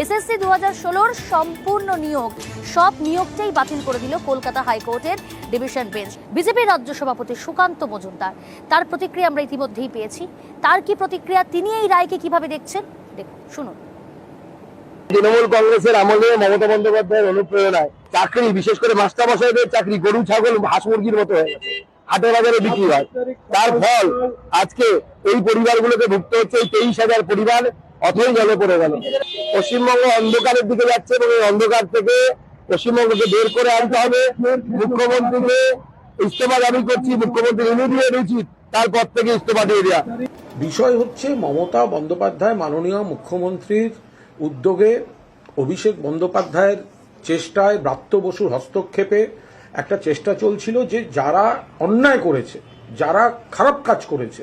SSC দু হাজার ষোলোর সম্পূর্ণ নিয়োগ। সব নিয়োগটাই বাতিল করে দিল কলকাতা হাইকোর্টের ডিভিশন বেঞ্চ। বিজেপি রাজ্য সভাপতি সুকান্ত মজুমদার। তার প্রতিক্রিয়া আমরা ইতিমধ্যেই পেয়েছি। তার কি প্রতিক্রিয়া? তিনি এই রায়কে কীভাবে দেখছেন? দেখুন, শুনুন। তৃণমূল কংগ্রেসের আমলে মমতা বন্দ্যোপাধ্যায়ের অনুপ্রেরণায় চাকরি, বিশেষ করে মাস্টারমশাইদের চাকরি, গরু, ছাগল, হাঁস মুরগির মতো হয়ে গেছে। বাজারে বিক্রি হয়। তার ফল আজকে এই পরিবারগুলোকে ভুগতে হচ্ছে। এই তেইশ হাজার পরিবার অথই জলে পড়ে গেল। পশ্চিমবঙ্গ অন্ধকারের দিকে যাচ্ছে এবং এই অন্ধকার থেকে পশ্চিমবঙ্গকে বের করে আনতে হবে। মুখ্যমন্ত্রীকে ইস্তফা দাবি করছি, মুখ্যমন্ত্রী ইমিডিয়েট উচিত তার পর থেকে ইস্তফা দিয়ে দেওয়া বিষয় হচ্ছে, মমতা বন্দ্যোপাধ্যায় মাননীয় মুখ্যমন্ত্রীর উদ্যোগে অভিষেক বন্দ্যোপাধ্যায়ের চেষ্টায় ব্রাত্য বসুর হস্তক্ষেপে একটা চেষ্টা চলছিল যে যারা অন্যায় করেছে, যারা খারাপ কাজ করেছে,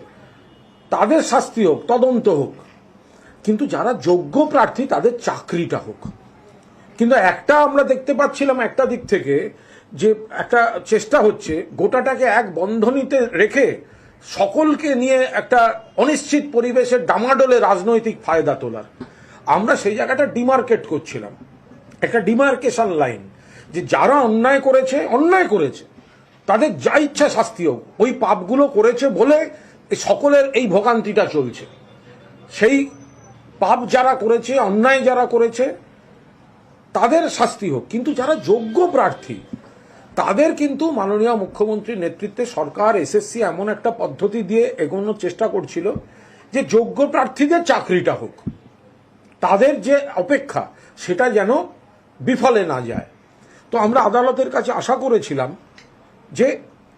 তাদের শাস্তি হোক, তদন্ত হোক কিন্তু যারা যোগ্য প্রার্থী, তাদের চাকরিটা হোক। কিন্তু একটা আমরা দেখতে পাচ্ছিলাম একটা দিক থেকে যে একটা চেষ্টা হচ্ছে, গোটাটাকে এক বন্ধনীতে রেখে সকলকে নিয়ে একটা অনিশ্চিত পরিবেশের ডামাডোলে রাজনৈতিক ফায়দা তোলার। আমরা সেই জায়গাটা ডিমার্কেট করছিলাম। একটা ডিমার্কেশন লাইন যে যারা অন্যায় করেছে অন্যায় করেছে। তাদের যা ইচ্ছা শাস্তি হোক, ওই পাপগুলো করেছে বলে সকলের এই ভোগান্তিটা চলছে। সেই পাপ যারা করেছে, অন্যায় যারা করেছে, তাদের শাস্তি হোক। কিন্তু যারা যোগ্য প্রার্থী, তাদের কিন্তু মাননীয় মুখ্যমন্ত্রীর নেতৃত্বে সরকার এসএসসি এমন একটা পদ্ধতি দিয়ে এগোনোর চেষ্টা করছিল যে যোগ্য প্রার্থীদের চাকরিটা হোক। তাদের যে অপেক্ষা, সেটা যেন বিফলে না যায়। তো আমরা আদালতের কাছে আশা করেছিলাম যে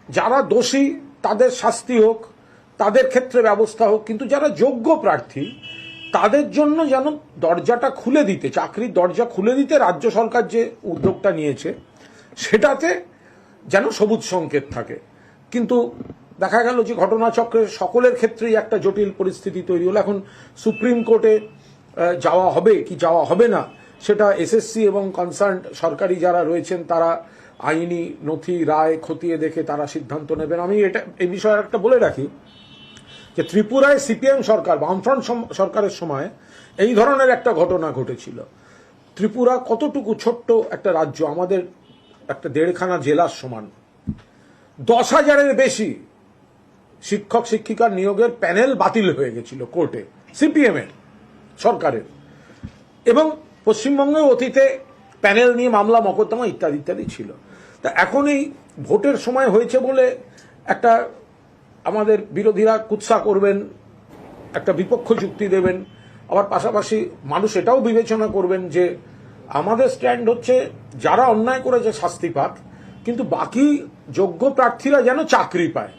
যারা দোষী, তাদের শাস্তি হোক, তাদের ক্ষেত্রে ব্যবস্থা হোক, কিন্তু যারা যোগ্য প্রার্থী তাদের জন্য যেন দরজাটা খুলে দিতে, চাকরির দরজা খুলে দিতে রাজ্য সরকার যে উদ্যোগটা নিয়েছে, সেটাতে যেন সবুজ সংকেত থাকে। কিন্তু দেখা গেল যে ঘটনাচক্রে সকলের ক্ষেত্রেই একটা জটিল পরিস্থিতি তৈরি হলো। এখন সুপ্রিম কোর্টে যাওয়া হবে কি যাওয়া হবে না, সেটা এসএসসি এবং কনসার্ন সরকারি যারা রয়েছেন, তারা আইনি নথি, রায় খতিয়ে দেখে তারা সিদ্ধান্ত নেবেন। আমি এটা, এই বিষয়ে একটা বলে রাখি যে ত্রিপুরায় সিপিএম সরকার বামফ্রন্ট সরকারের সময় এই ধরনের একটা ঘটনা ঘটেছিল। ত্রিপুরা কতটুকু ছোট্ট একটা রাজ্য? আমাদের একটা দেড়খানা জেলার সমান। দশ হাজারের বেশি শিক্ষক শিক্ষিকার নিয়োগের প্যানেল বাতিল হয়ে গেছিল কোর্টে সিপিএম এর সরকারের। এবং পশ্চিমবঙ্গে অতীতে প্যানেল নিয়ে মামলা, মকদ্দমা ইত্যাদি ইত্যাদি ছিল। তা এখন এই ভোটের সময় হয়েছে বলে একটা আমাদের বিরোধীরা কুৎসা করবেন, একটা বিপক্ষ যুক্তি দেবেন, আবার পাশাপাশি মানুষ এটাও বিবেচনা করবেন যে আমাদের স্ট্যান্ড হচ্ছে যারা অন্যায় করেছে শাস্তি পাক কিন্তু বাকি যোগ্য প্রার্থীরা যেন চাকরি পায়।